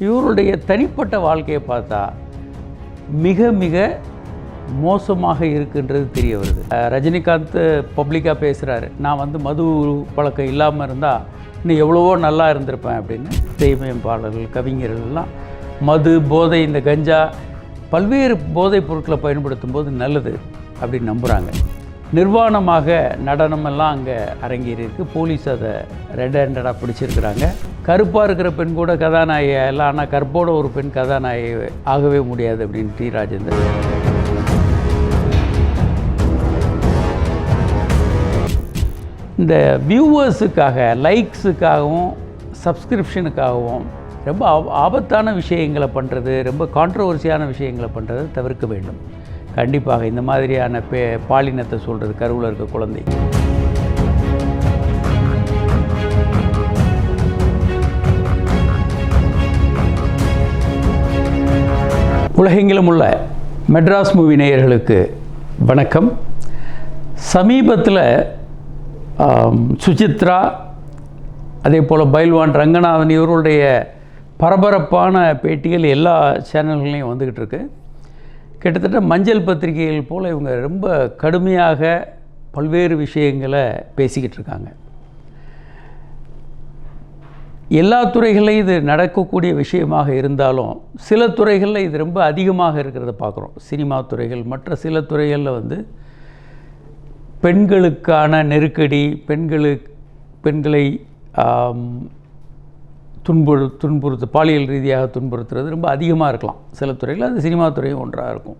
இவருடைய தனிப்பட்ட வாழ்க்கையை பார்த்தா மிக மிக மோசமாக இருக்குன்றது தெரிய வருது. ரஜினிகாந்த் பப்ளிக்காக பேசுகிறாரு நான் வந்து மது பழக்கம் இல்லாமல் இருந்தால் இன்னும் எவ்வளவோ நல்லா இருந்திருப்பேன் அப்படின்னு தெய்வமைப்பாளர்கள் கவிஞர்கள் எல்லாம் மது போதை இந்த கஞ்சா பல்வேறு போதைப் பொருட்களை பயன்படுத்தும் போது நல்லது அப்படின்னு நம்புகிறாங்க நிர்வாணமாக நடனமெல்லாம் அங்கே அரங்கேறியிருக்கு. போலீஸ் அதை ரெட் ஹேண்டடாக பிடிச்சிருக்கிறாங்க. கருப்பாக இருக்கிற பெண் கூட கதாநாயகி எல்லாம் ஆனால் கற்போட ஒரு பெண் கதாநாயகி ஆகவே முடியாது அப்படின்னு டி. ராஜேந்திரன். இந்த வியூவர்ஸுக்காக லைக்ஸுக்காகவும் சப்ஸ்கிரிப்ஷனுக்காகவும் ரொம்ப ஆபத்தான விஷயங்களை பண்ணுறது ரொம்ப கான்ட்ரவர்சியான விஷயங்களை பண்ணுறது தவிர்க்க வேண்டும். கண்டிப்பாக இந்த மாதிரியான பே பாலினத்தை சொல்கிறது கருவில் இருக்க குழந்தை. உலகெங்கிலும் உள்ள மெட்ராஸ் மூவி நேயர்களுக்கு வணக்கம். சமீபத்தில் சுசித்ரா அதே போல் பைல்வான் ரங்கநாதன் இவருடைய பரபரப்பான பேட்டிகள் எல்லா சேனல்களையும் வந்துக்கிட்டு இருக்கு. கிட்டத்தட்ட மஞ்சள் பத்திரிகைகள் போல் இவங்க ரொம்ப கடுமையாக பல்வேறு விஷயங்களை பேசிக்கிட்டு இருக்காங்க. எல்லா துறைகளையும் இது நடக்கக்கூடிய விஷயமாக இருந்தாலும் சில துறைகளில் இது ரொம்ப அதிகமாக இருக்கிறத பார்க்குறோம். சினிமா துறைகள் மற்ற சில துறைகளில் வந்து பெண்களுக்கான நெருக்கடி பெண்களுக்கு பெண்களை துன்புறு துன்புறுத்து பாலியல் ரீதியாக துன்புறுத்துறது ரொம்ப அதிகமாக இருக்கலாம். சில துறையில் அது சினிமா துறையும் ஒன்றாக இருக்கும்.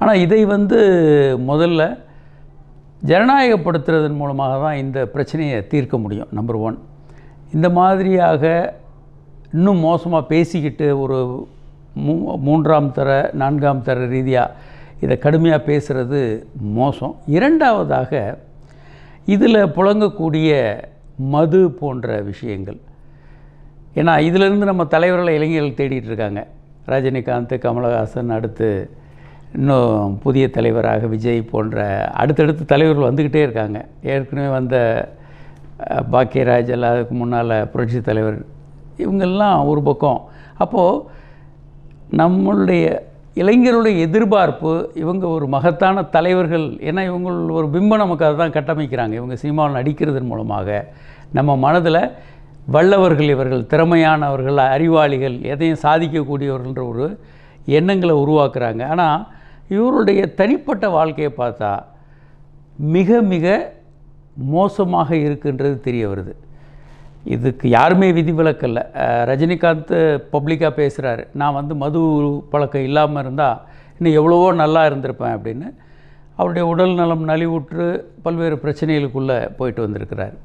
ஆனால் இதை வந்து முதல்ல ஜனநாயகப்படுத்துறதன் மூலமாக தான் இந்த பிரச்சனையை தீர்க்க முடியும் நம்பர் ஒன் இந்த மாதிரியாக இன்னும் மோசமாக பேசிக்கிட்டு ஒரு மூ மூன்றாம் தர நான்காம் தர ரீதியாக இதை கடுமையாக பேசுகிறது மோசம். இரண்டாவதாக இதில் புழங்கக்கூடிய மது போன்ற விஷயங்கள். ஏன்னா இதிலிருந்து நம்ம தலைவர்களை இளைஞர்கள் தேடிட்டு இருக்காங்க ரஜினிகாந்த் கமலஹாசன் அடுத்து இன்னும் புதிய தலைவராக விஜய் போன்ற அடுத்தடுத்து தலைவர்கள் வந்துக்கிட்டே இருக்காங்க. ஏற்கனவே வந்த பாக்கியராஜ் எல்லாம் அதுக்கு முன்னால் புரட்சி தலைவர். இவங்கெல்லாம் ஒரு பக்கம். அப்போது நம்மளுடைய இளைஞருடைய எதிர்பார்ப்பு இவங்க ஒரு மகத்தான தலைவர்கள். ஏன்னா இவங்க ஒரு பிம்பம் நமக்கு அதுதான் கட்டமைக்கிறாங்க. இவங்க சினிமாவில் நடிக்கிறதன் மூலமாக நம்ம மனதில் வல்லவர்கள் இவர்கள் திறமையானவர்கள் அறிவாளிகள் எதையும் சாதிக்கக்கூடியவர்கள்ன்ற ஒரு எண்ணங்களை உருவாக்குறாங்க. ஆனால் இவருடைய தனிப்பட்ட வாழ்க்கையை பார்த்தா மிக மிக மோசமாக இருக்குன்றது தெரிய வருது. இதுக்கு யாருமே விதிவிலக்கல்ல ரஜினிகாந்த் பப்ளிக்காக பேசுகிறாரு நான் வந்து மது பழக்கம் இல்லாமல் இருந்தால் இன்னும் எவ்வளவோ நல்லா இருந்திருப்பேன் அப்படின்னு. அவருடைய உடல் நலம் நலிவுற்று பல்வேறு பிரச்சனைகளுக்குள்ளே போயிட்டு வந்திருக்கிறார்.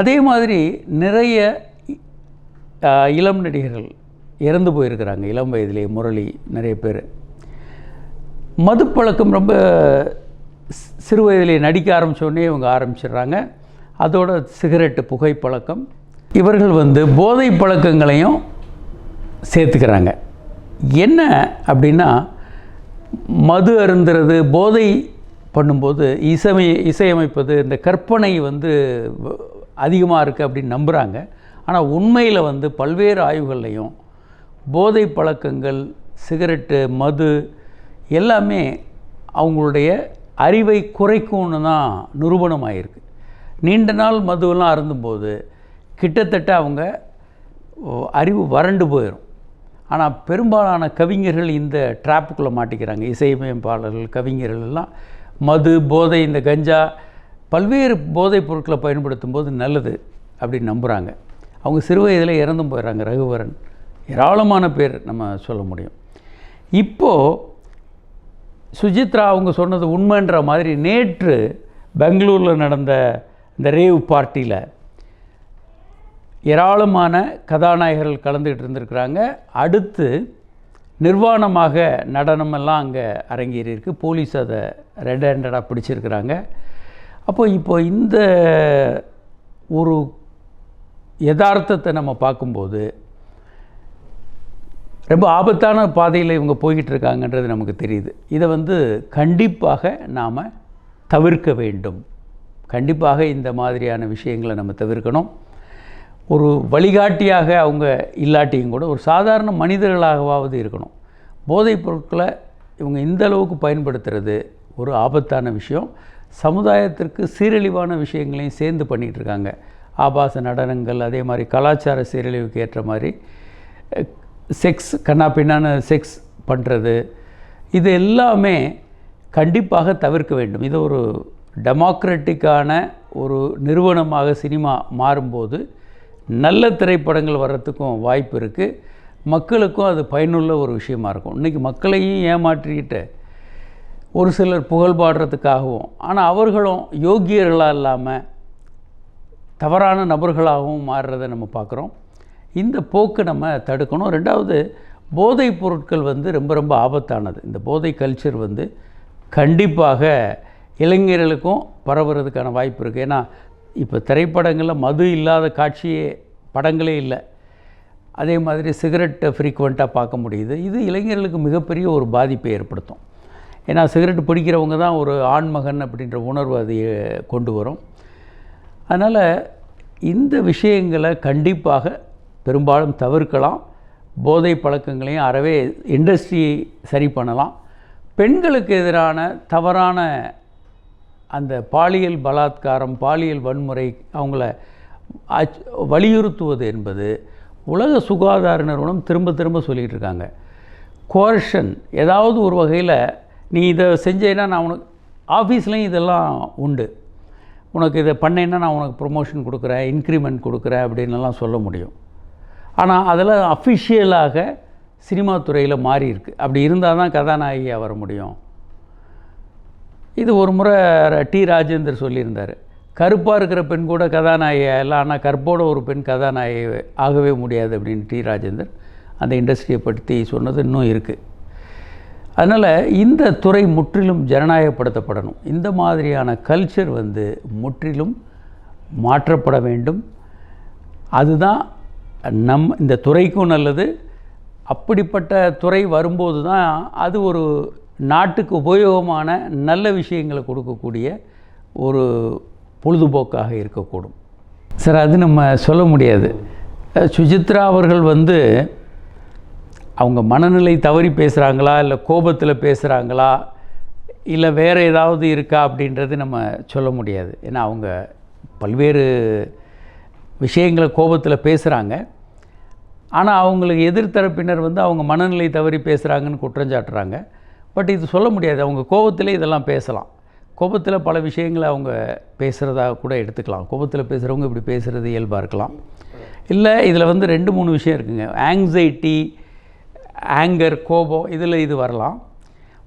அதே மாதிரி நிறைய இளம் நடிகர்கள் இறந்து போயிருக்கிறாங்க. இளம் வயதிலே முரளி நிறைய பேர். மதுப்பழக்கம் ரொம்ப சிறு வயதிலே நடிக்க ஆரம்பித்தோடனே இவங்க ஆரம்பிச்சிடுறாங்க. அதோட சிகரெட்டு புகைப்பழக்கம். இவர்கள் வந்து போதை பழக்கங்களையும் சேர்த்துக்கிறாங்க. என்ன அப்படின்னா மது அருந்துறது போதை பண்ணும்போது இசைமை இசையமைப்பது இந்த கற்பனை வந்து அதிகமாக இருக்குது அப்படின்னு நம்புகிறாங்க ஆனால் உண்மையில் வந்து பல்வேறு ஆய்வுகள்லையும் போதை பழக்கங்கள் சிகரெட்டு மது எல்லாமே அவங்களுடைய அறிவை குறைக்கும்னு தான் நிரூபணமாயிருக்கு. நீண்ட நாள் மதுவெல்லாம் அருந்தும்போது கிட்டத்தட்ட அவங்க அறிவு வறண்டு போயிடும் ஆனால் பெரும்பாலான கவிஞர்கள் இந்த ட்ராப்புக்குள்ளே மாட்டிக்கிறாங்க. இசையமைப்பாளர்கள் கவிஞர்கள் எல்லாம் மது போதை இந்த கஞ்சா பல்வேறு போதைப் பொருட்களை பயன்படுத்தும் போது நல்லது அப்படின்னு நம்புகிறாங்க அவங்க சிறு வயதில் இறந்தும் போயிடுறாங்க ரகுவரன். ஏராளமான பேர் நம்ம சொல்ல முடியும். இப்போது சுஜித்ரா அவங்க சொன்னது உண்மைன்ற மாதிரி நேற்று பெங்களூரில் நடந்த இந்த ரேவ் பார்ட்டியில் ஏராளமான கதாநாயகர்கள் கலந்துக்கிட்டு இருந்திருக்கிறாங்க. அடுத்து நிர்வாணமாக நடனமெல்லாம் அங்கே அரங்கேறியிருக்கு. போலீஸ் அதை ரெட் ஹேண்டடாக பிடிச்சிருக்கிறாங்க. அப்போ இப்போ இந்த ஒரு யதார்த்தத்தை நம்ம பார்க்கும்போது ரொம்ப ஆபத்தான பாதையில் இவங்க போய்கிட்டு இருக்காங்கன்றது நமக்கு தெரியுது. இதை வந்து கண்டிப்பாக நாம் தவிர்க்க வேண்டும். கண்டிப்பாக இந்த மாதிரியான விஷயங்களை நம்ம தவிர்க்கணும். ஒரு வழிகாட்டியாக அவங்க இல்லாட்டியும் கூட ஒரு சாதாரண மனிதர்களாகவாவது இருக்கணும். போதைப் பொருட்களை இவங்க இந்த அளவுக்கு பயன்படுத்துறது ஒரு ஆபத்தான விஷயம். சமுதாயத்திற்கு சீரழிவான விஷயங்களையும் சேர்ந்து பண்ணிகிட்டு இருக்காங்க ஆபாச நடனங்கள் அதே மாதிரி கலாச்சார சீரழிவுக்கு ஏற்ற மாதிரி செக்ஸ் கண்ணா பின்னான செக்ஸ் பண்ணுறது இது எல்லாமே கண்டிப்பாக தவிர்க்க வேண்டும். இது ஒரு டெமோக்ராட்டிக்கான ஒரு நிறுவனமாக சினிமா மாறும்போது நல்ல திரைப்படங்கள் வர்றதுக்கும் வாய்ப்பு இருக்குது. மக்களுக்கும் அது பயனுள்ள ஒரு விஷயமா இருக்கும். இன்றைக்கி மக்களையும் ஏமாற்றிக்கிட்டு ஒரு சிலர் புகழ் பாடுறதுக்காகவும் ஆனால் அவர்களும் யோக்கியர்களாக இல்லாமல் தவறான நபர்களாகவும் மாறுறதை நம்ம பார்க்குறோம். இந்த போக்கு நம்ம தடுக்கணும். ரெண்டாவது போதைப் பொருட்கள் வந்து ரொம்ப ரொம்ப ஆபத்தானது. இந்த போதை கல்ச்சர் வந்து கண்டிப்பாக இளைஞர்களுக்கும் பரவுறதுக்கான வாய்ப்பு இருக்குது ஏன்னா இப்போ திரைப்படங்களில் மது இல்லாத காட்சியே படங்களே இல்லை. அதே மாதிரி சிகரெட்டை ஃப்ரீக்குவெண்ட்டாக பார்க்க முடியுது. இது இளைஞர்களுக்கு மிகப்பெரிய ஒரு பாதிப்பை ஏற்படுத்தும். ஏன்னா சிகரெட் பிடிக்கிறவங்க தான் ஒரு ஆண்மகன் அப்படின்ற உணர்வு அது கொண்டு வரும். அதனால் இந்த விஷயங்களை கண்டிப்பாக பெரும்பாலும் தவிர்க்கலாம். போதை பழக்கங்களையும் அறவே இண்டஸ்ட்ரி சரி பண்ணலாம். பெண்களுக்கு எதிரான தவறான அந்த பாலியல் பலாத்காரம் பாலியல் வன்முறை அவங்கள அச் வலியுறுத்துவது என்பது உலக சுகாதார நிறுவனம் திரும்ப திரும்ப சொல்லிகிட்டு இருக்காங்க. கோர்ஷன் ஏதாவது ஒரு வகையில் நீ இதை செஞ்சேன்னா நான் உனக்கு ஆஃபீஸ்லேயும் இதெல்லாம் உண்டு. உனக்கு இதை பண்ணேன்னா நான் உனக்கு ப்ரொமோஷன் கொடுக்குறேன் இன்க்ரிமெண்ட் கொடுக்குறேன் அப்படின்லாம் சொல்ல முடியும். ஆனால் அதெல்லாம் அஃபிஷியலாக சினிமா துறையில் மாறி இருக்கு அப்படி இருந்தால் தான் கதாநாயகியாக வர முடியும். இது ஒரு முறை டி ராஜேந்தர் சொல்லியிருந்தார். கருப்பாக இருக்கிற பெண் கூட கதாநாயகியாக இல்லை ஆனால் கற்போட ஒரு பெண் கதாநாயகி ஆகவே முடியாது அப்படின்னு டி ராஜேந்தர் அந்த இண்டஸ்ட்ரியை பற்றி சொன்னது இன்னும் இருக்குது. அதனால் இந்த துறை முற்றிலும் ஜனநாயகப்படுத்தப்படணும். இந்த மாதிரியான கல்ச்சர் வந்து முற்றிலும் மாற்றப்பட வேண்டும். அதுதான் நம் இந்த துறைக்கும் நல்லது. அப்படிப்பட்ட துறை வரும்போது தான் அது ஒரு நாட்டுக்கு உபயோகமான நல்ல விஷயங்களை கொடுக்கக்கூடிய ஒரு பொழுதுபோக்காக இருக்கக்கூடும். சார் அது நம்ம சொல்ல முடியாது. சுஜித்ரா அவர்கள் வந்து அவங்க மனநிலை தவறி பேசுகிறாங்களா இல்லை கோபத்தில் பேசுகிறாங்களா இல்லை வேறு ஏதாவது இருக்கா அப்படின்றது நம்ம சொல்ல முடியாது. ஏன்னா அவங்க பல்வேறு விஷயங்களை கோபத்தில் பேசுகிறாங்க ஆனால் அவங்களுக்கு எதிர்த்தரப்பினர் வந்து அவங்க மனநிலை தவறி பேசுகிறாங்கன்னு குற்றஞ்சாட்டுறாங்க பட் இது சொல்ல முடியாது. அவங்க கோபத்தில் இதெல்லாம் பேசலாம். கோபத்தில் பல விஷயங்களை அவங்க பேசுகிறதா கூட எடுத்துக்கலாம். கோபத்தில் பேசுகிறவங்க இப்படி பேசுகிறது இயல்பாக இருக்கலாம். இல்லை இதில் வந்து ரெண்டு மூணு விஷயம் இருக்குங்க. ஆங்ஸைட்டி ஆங்கர் கோபம் இதில் இது வரலாம்.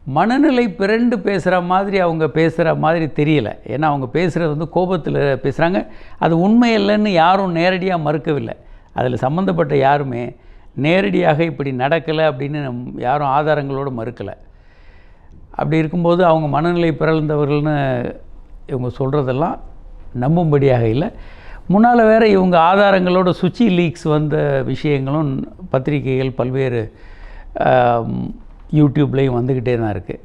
மனநிலை பிறண்டு பேசுகிற மாதிரி அவங்க பேசுகிற மாதிரி தெரியல. ஏன்னா அவங்க பேசுகிறது வந்து கோபத்தில் பேசுகிறாங்க அது உண்மை இல்லைன்னு யாரும் நேரடியாக மறுக்கவில்லை. அதில் சம்மந்தப்பட்ட யாருமே நேரடியாக இப்படி நடக்கலை அப்படின்னு நம் யாரும் ஆதாரங்களோடு மறுக்கலை. அப்படி இருக்கும்போது அவங்க மனநிலை பிறழ்ந்தவர்கள்னு இவங்க சொல்கிறதெல்லாம் நம்பும்படியாக இல்லை. முன்னால் வேறு இவங்க ஆதாரங்களோட சுச்சி லீக்ஸ் வந்த விஷயங்களும் பத்திரிகைகள் பல்வேறு யூடியூப்லேயும் வந்துக்கிட்டே தான் இருக்குது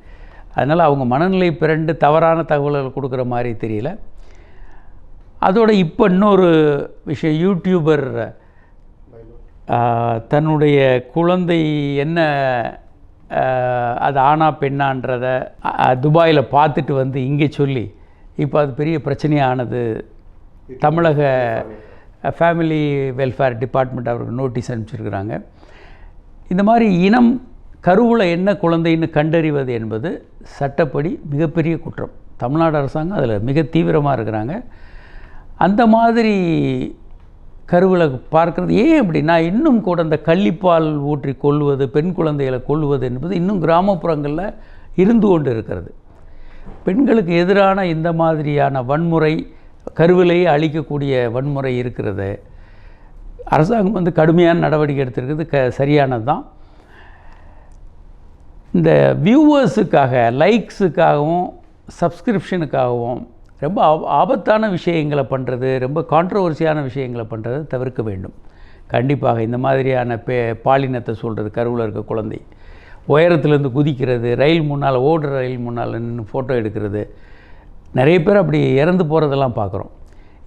அதனால் அவங்க மனநிலை பிறண்டு தவறான தகவல்கள் கொடுக்குற மாதிரி தெரியல. அதோட இப்போ இன்னொரு விஷயம் யூடியூபர் தன்னுடைய குழந்தை என்ன அது ஆணா பெண்ணான்றத துபாயில் பார்த்துட்டு வந்து இங்கே சொல்லி இப்போ அது பெரிய பிரச்சனையானது. தமிழக ஃபேமிலி வெல்ஃபேர் டிபார்ட்மெண்ட் அவருக்கு நோட்டீஸ் அனுப்பிச்சிருக்கிறாங்க. இந்த மாதிரி இனம் கருவில் என்ன குழந்தைன்னு கண்டறிவது என்பது சட்டப்படி மிகப்பெரிய குற்றம். தமிழ்நாடு அரசாங்கம் அதில் மிக தீவிரமாக இருக்கிறாங்க. அந்த மாதிரி கருவில் பார்க்குறது ஏன் அப்படின்னா இன்னும் கூட இந்த கள்ளிப்பால் ஊற்றி கொள்வது பெண் குழந்தைகளை கொள்வது என்பது இன்னும் கிராமப்புறங்களில் இருந்து கொண்டு இருக்கிறது. பெண்களுக்கு எதிரான இந்த மாதிரியான வன்முறை கருவிலேயே அழிக்கக்கூடிய வன்முறை இருக்கிறது. அரசாங்கம் வந்து கடுமையான நடவடிக்கை எடுத்திருக்கிறது க சரியானது தான் இந்த வியூவர்ஸுக்காக லைக்ஸுக்காகவும் சப்ஸ்கிரிப்ஷனுக்காகவும் ரொம்ப ஆபத்தான விஷயங்களை பண்ணுறது ரொம்ப கான்ட்ரவர்சியான விஷயங்களை பண்ணுறது தவிர்க்க வேண்டும். கண்டிப்பாக இந்த மாதிரியான பே பாலினத்தை சொல்கிறது கருவில் இருக்க குழந்தை. உயரத்துலேருந்து குதிக்கிறது ரயில் முன்னால் ஓடுற ரயில் முன்னால் நின்று ஃபோட்டோ எடுக்கிறது. நிறைய பேர் அப்படி இறந்து போகிறதெல்லாம் பார்க்குறோம்.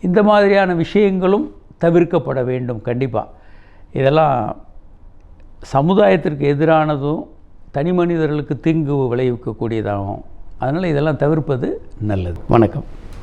இந்த மாதிரியான விஷயங்களும் தவிர்க்கப்பட வேண்டும் கண்டிப்பாக இதெல்லாம் சமுதாயத்திற்கு எதிரானதும் தனி மனிதர்களுக்கு தீங்கு விளைவிக்கக்கூடியதாகும். அதனால் இதெல்லாம் தவிர்ப்பது நல்லது. வணக்கம்.